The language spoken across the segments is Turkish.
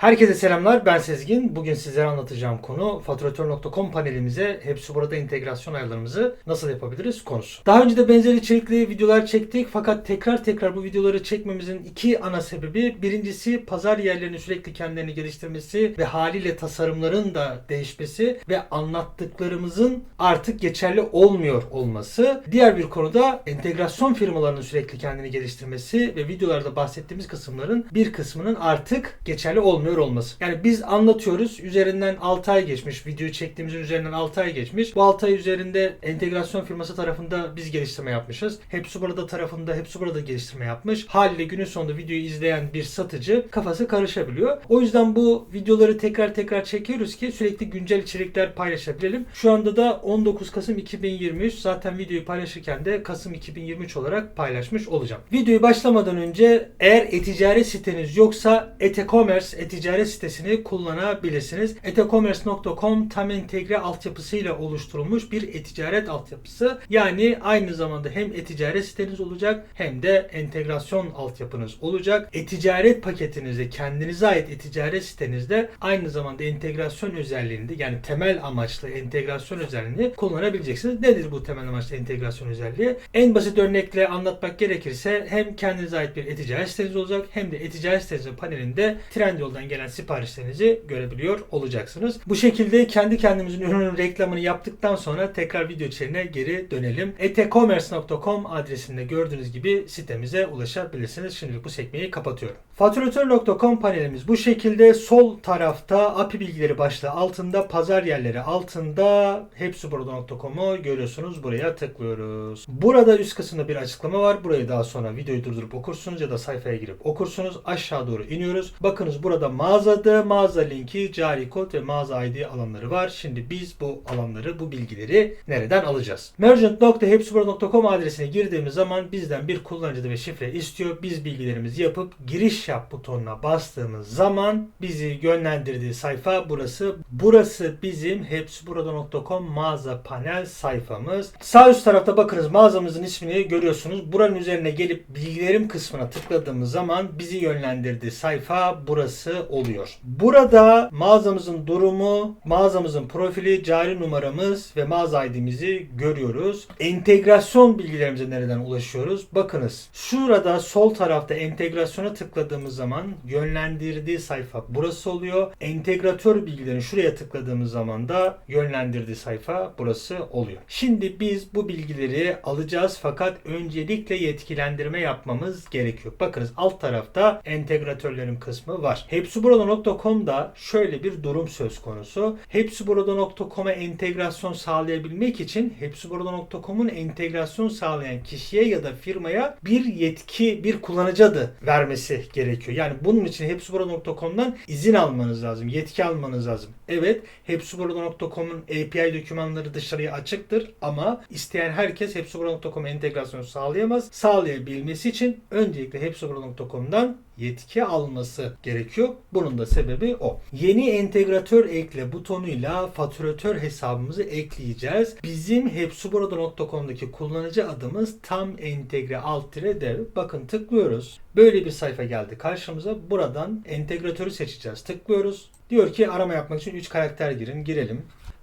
Herkese selamlar ben Sezgin. Bugün sizlere anlatacağım konu Faturatör.com panelimize hepsi burada entegrasyon ayarlarımızı nasıl yapabiliriz konusu. Daha önce de benzer içerikli videolar çektik fakat tekrar tekrar bu videoları çekmemizin iki ana sebebi birincisi pazar yerlerinin sürekli kendilerini geliştirmesi ve haliyle tasarımların da değişmesi ve anlattıklarımızın artık geçerli olmuyor olması. Diğer bir konuda entegrasyon firmalarının sürekli kendini geliştirmesi ve videolarda bahsettiğimiz kısımların bir kısmının artık geçerli olmuyor olması. Yani biz anlatıyoruz. Üzerinden 6 ay geçmiş. Videoyu çektiğimizin üzerinden 6 ay geçmiş. Bu 6 ay üzerinde entegrasyon firması tarafında biz geliştirme yapmışız. Hepsi burada tarafında hepsi burada geliştirme yapmış. Haliyle günün sonunda videoyu izleyen bir satıcı kafası karışabiliyor. O yüzden bu videoları tekrar tekrar çekiyoruz ki sürekli güncel içerikler paylaşabilelim. Şu anda da 19 Kasım 2023 zaten videoyu paylaşırken de Kasım 2023 olarak paylaşmış olacağım. Videoyu başlamadan önce eğer e-ticaret siteniz yoksa e-commerce e-ticaret sitesini kullanabilirsiniz. etecommerce.com tam entegre altyapısıyla oluşturulmuş bir e-ticaret altyapısı. Yani aynı zamanda hem e-ticaret siteniz olacak hem de entegrasyon altyapınız olacak. E-ticaret paketinizde kendinize ait e-ticaret sitenizde aynı zamanda entegrasyon özelliğinde yani temel amaçlı entegrasyon özelliğini kullanabileceksiniz. Nedir bu temel amaçlı entegrasyon özelliği? En basit örnekle anlatmak gerekirse hem kendinize ait bir e-ticaret siteniz olacak hem de e-ticaret sitenizin panelinde Trendyol'dan gelen siparişlerinizi görebiliyor olacaksınız. Bu şekilde kendi kendimizin ürünün reklamını yaptıktan sonra tekrar video içeriğine geri dönelim. etecommerce.com adresinde gördüğünüz gibi sitemize ulaşabilirsiniz. Şimdilik bu sekmeyi kapatıyorum. Faturatör.com panelimiz bu şekilde sol tarafta API bilgileri başlığı altında pazar yerleri altında hepsiburada.com'u görüyorsunuz. Buraya tıklıyoruz. Burada üst kısımda bir açıklama var. Burayı daha sonra videoyu durdurup okursunuz ya da sayfaya girip okursunuz. Aşağı doğru iniyoruz. Bakınız burada mağaza adı, mağaza linki, cari kod ve mağaza ID alanları var. Şimdi biz bu alanları, bu bilgileri nereden alacağız? merchant.hepsiburada.com adresine girdiğimiz zaman bizden bir kullanıcı ve şifre istiyor. Biz bilgilerimizi yapıp giriş yap butonuna bastığımız zaman bizi yönlendirdiği sayfa burası. Burası bizim hepsiburada.com mağaza panel sayfamız. Sağ üst tarafta bakınız mağazamızın ismini görüyorsunuz. Buranın üzerine gelip bilgilerim kısmına tıkladığımız zaman bizi yönlendirdiği sayfa burası oluyor. Burada mağazamızın durumu, mağazamızın profili, cari numaramız ve mağaza ID'mizi görüyoruz. Entegrasyon bilgilerimize nereden ulaşıyoruz? Bakınız şurada sol tarafta entegrasyona tıkladığımız zaman yönlendirdiği sayfa burası oluyor. Entegratör bilgilerini şuraya tıkladığımız zaman da yönlendirdiği sayfa burası oluyor. Şimdi biz bu bilgileri alacağız fakat öncelikle yetkilendirme yapmamız gerekiyor. Bakınız alt tarafta entegratörlerin kısmı var. Hepsiburada.com'da şöyle bir durum söz konusu. Hepsiburada.com'a entegrasyon sağlayabilmek için Hepsiburada.com'un entegrasyon sağlayan kişiye ya da firmaya bir yetki, bir kullanıcı adı vermesi gerekiyor. Yani bunun için Hepsiburada.com'dan izin almanız lazım, yetki almanız lazım. Evet, Hepsiburada.com'un API dokümanları dışarıya açıktır ama isteyen herkes Hepsiburada.com'a entegrasyon sağlayamaz. Sağlayabilmesi için öncelikle Hepsiburada.com'dan yetki alması gerekiyor. Bunun da sebebi o. Yeni entegratör ekle butonuyla faturatör hesabımızı ekleyeceğiz. Bizim hepsiburada.com'daki kullanıcı adımız tam entegre alt dev. Bakın tıklıyoruz. Böyle bir sayfa geldi karşımıza. Buradan entegratörü seçeceğiz. Tıklıyoruz. Diyor ki arama yapmak için 3 karakter girin. Girelim.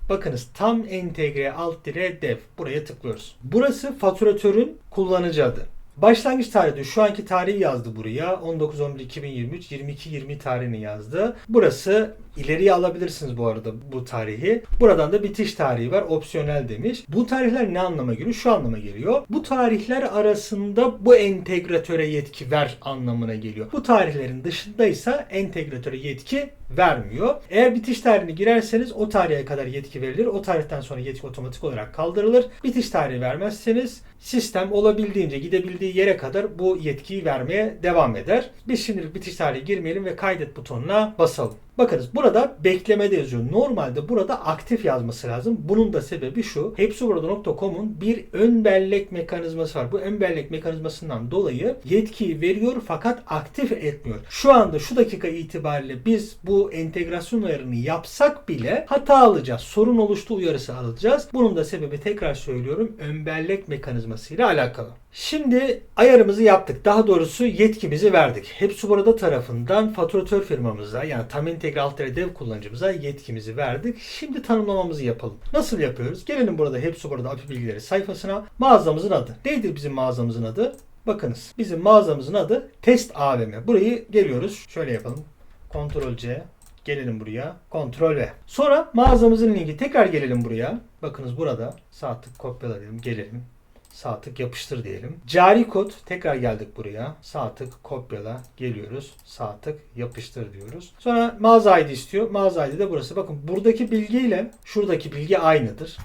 Bakınız tam entegre alt dev. Buraya tıklıyoruz. Burası faturatörün kullanıcı adı. Başlangıç tarihi şu anki tarihi yazdı buraya. 19-11-2023 22-20 tarihini yazdı. Burası ileriye alabilirsiniz bu arada bu tarihi. Buradan da bitiş tarihi var. Opsiyonel demiş. Bu tarihler ne anlama geliyor? Şu anlama geliyor. Bu tarihler arasında bu entegratöre yetki ver anlamına geliyor. Bu tarihlerin dışındaysa entegratöre yetki vermiyor. Eğer bitiş tarihini girerseniz o tarihe kadar yetki verilir. O tarihten sonra yetki otomatik olarak kaldırılır. Bitiş tarihi vermezseniz sistem olabildiğince gidebildiği yere kadar bu yetkiyi vermeye devam eder. Biz şimdilik bitiş tarihi girmeyelim ve kaydet butonuna basalım. Bakınız burada beklemede yazıyor. Normalde burada aktif yazması lazım. Bunun da sebebi şu. Hepsiburada.com'un bir ön bellek mekanizması var. Bu ön bellek mekanizmasından dolayı yetkiyi veriyor fakat aktif etmiyor. Şu anda şu dakika itibariyle biz bu entegrasyon ayarını yapsak bile hata alacağız. Sorun oluştu uyarısı alacağız. Bunun da sebebi tekrar söylüyorum ön bellek mekanizması ile alakalı. Şimdi ayarımızı yaptık. Daha doğrusu yetkimizi verdik. Hepsi burada tarafından faturatör firmamıza yani tam entegre alt dev kullanıcımıza yetkimizi verdik. Şimdi tanımlamamızı yapalım. Nasıl yapıyoruz? Gelelim burada Hepsi burada API bilgileri sayfasına. Mağazamızın adı. Neydir bizim mağazamızın adı? Bakınız bizim mağazamızın adı Test AVM. Burayı geliyoruz. Şöyle yapalım. Ctrl C. Gelelim buraya. Ctrl V. Sonra mağazamızın linki. Tekrar gelelim buraya. Bakınız burada. Sağ tık kopyala diyelim. Gelelim. Sağ tık yapıştır diyelim. Cari kod. Tekrar geldik buraya. Sağ tık kopyala. Geliyoruz. Sağ tık yapıştır diyoruz. Sonra mağaza ID istiyor. Mağaza ID de burası. Bakın buradaki bilgiyle şuradaki bilgi aynıdır.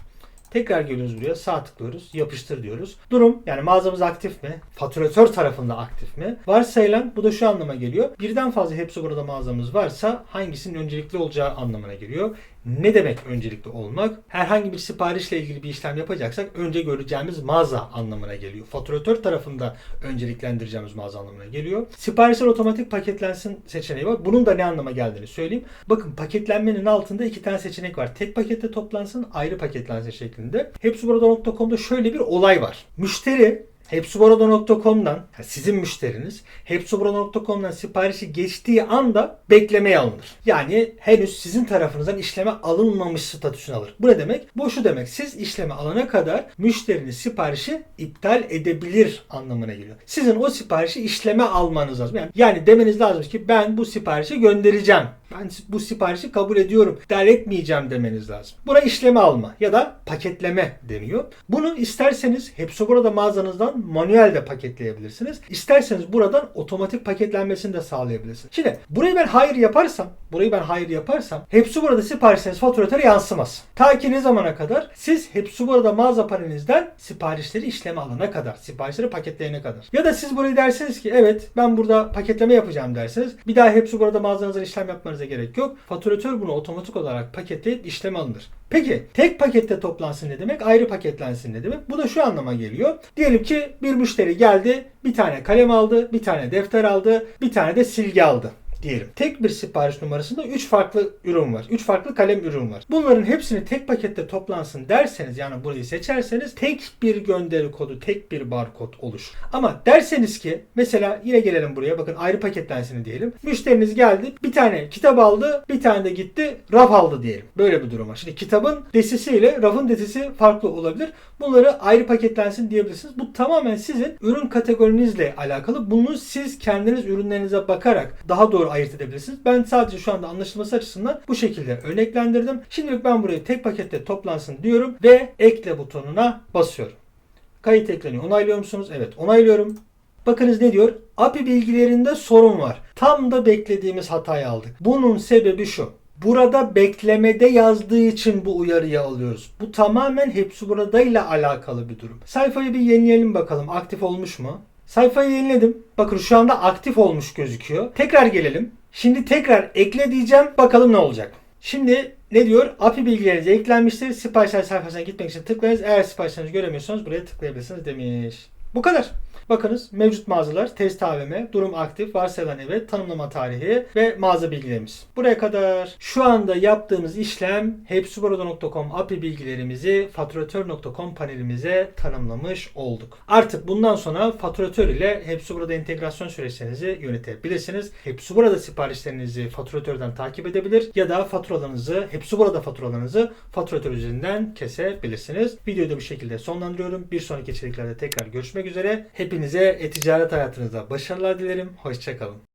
Tekrar geliyoruz buraya sağ tıklıyoruz yapıştır diyoruz. Durum yani mağazamız aktif mi? Faturatör tarafında aktif mi? Varsayılan bu da şu anlama geliyor. Birden fazla hepsi burada mağazamız varsa hangisinin öncelikli olacağı anlamına geliyor. Ne demek öncelikli olmak? Herhangi bir siparişle ilgili bir işlem yapacaksak önce göreceğimiz mağaza anlamına geliyor. Faturatör tarafında önceliklendireceğimiz mağaza anlamına geliyor. Siparişler otomatik paketlensin seçeneği var. Bunun da ne anlama geldiğini söyleyeyim. Bakın paketlenmenin altında iki tane seçenek var. Tek pakette toplansın, ayrı paketlensin şeklinde. Hepsiburada.com'da şöyle bir olay var. Müşteri Hepsiburada.com'dan yani sizin müşteriniz Hepsiburada.com'dan siparişi geçtiği anda beklemeye alınır. Yani henüz sizin tarafınızdan işleme alınmamış statüsünü alır. Bu ne demek? Bu şu demek. Siz işleme alana kadar müşteriniz siparişi iptal edebilir anlamına geliyor. Sizin o siparişi işleme almanız lazım. Yani, yani demeniz lazım ki ben bu siparişi göndereceğim. Ben bu siparişi kabul ediyorum. İptal etmeyeceğim demeniz lazım. Buna işleme alma ya da paketleme deniyor. Bunu isterseniz hepsi burada mağazanızdan manuel de paketleyebilirsiniz. İsterseniz buradan otomatik paketlenmesini de sağlayabilirsiniz. Şimdi burayı ben hayır yaparsam, burayı ben hayır yaparsam hepsi burada siparişleriniz faturatöre yansımaz. Ta ki ne zamana kadar? Siz hepsi burada mağaza panelinizden siparişleri işleme alana kadar, siparişleri paketleyene kadar. Ya da siz burayı dersiniz ki evet ben burada paketleme yapacağım derseniz bir daha hepsi burada mağazanızdan işlem yapmanıza gerek yok. Faturatör bunu otomatik olarak paketleyip işleme alınır. Peki tek pakette toplansın ne demek? Ayrı paketlensin ne demek? Bu da şu anlama geliyor. Diyelim ki bir müşteri geldi, bir tane kalem aldı, bir tane defter aldı, bir tane de silgi aldı diyelim. Tek bir sipariş numarasında 3 farklı ürün var. 3 farklı kalem ürün var. Bunların hepsini tek pakette toplansın derseniz yani burayı seçerseniz tek bir gönderi kodu, tek bir barkod olur. Ama derseniz ki mesela yine gelelim buraya bakın ayrı paketlensin diyelim. Müşteriniz geldi bir tane kitap aldı bir tane de gitti raf aldı diyelim. Böyle bir durum var. Şimdi kitabın desisiyle rafın desisi farklı olabilir. Bunları ayrı paketlensin diyebilirsiniz. Bu tamamen sizin ürün kategorinizle alakalı. Bunu siz kendiniz ürünlerinize bakarak daha doğru ayırt edebilirsiniz. Ben sadece şu anda anlaşılması açısından bu şekilde örneklendirdim. Şimdilik ben burayı tek pakette toplansın diyorum ve ekle butonuna basıyorum. Kayıt ekleniyor. Onaylıyor musunuz? Evet onaylıyorum. Bakınız ne diyor? API bilgilerinde sorun var. Tam da beklediğimiz hatayı aldık. Bunun sebebi şu. Burada beklemede yazdığı için bu uyarıyı alıyoruz. Bu tamamen hepsi burada ile alakalı bir durum. Sayfayı bir yenileyelim bakalım. Aktif olmuş mu? Sayfayı yeniledim. Bakın şu anda aktif olmuş gözüküyor. Tekrar gelelim. Şimdi tekrar ekle diyeceğim. Bakalım ne olacak. Şimdi ne diyor? API bilgileriniz eklenmiştir. Siparişler sayfasına gitmek için tıklayınız. Eğer siparişlerinizi göremiyorsanız buraya tıklayabilirsiniz demiş. Bu kadar. Bakınız mevcut mağazalar, test AVM, durum aktif, varsayılan evet, tanımlama tarihi ve mağaza bilgilerimiz. Buraya kadar şu anda yaptığımız işlem hepsiburada.com API bilgilerimizi faturatör.com panelimize tanımlamış olduk. Artık bundan sonra faturatör ile Hepsiburada entegrasyon süreçlerinizi yönetebilirsiniz. Hepsiburada siparişlerinizi faturatörden takip edebilir ya da faturalarınızı, Hepsiburada faturalarınızı faturatör üzerinden kesebilirsiniz. Videoyu da bu şekilde sonlandırıyorum. Bir sonraki içeriklerde tekrar görüşmek üzere. Hepinize e-ticaret hayatınızda başarılar dilerim. Hoşçakalın.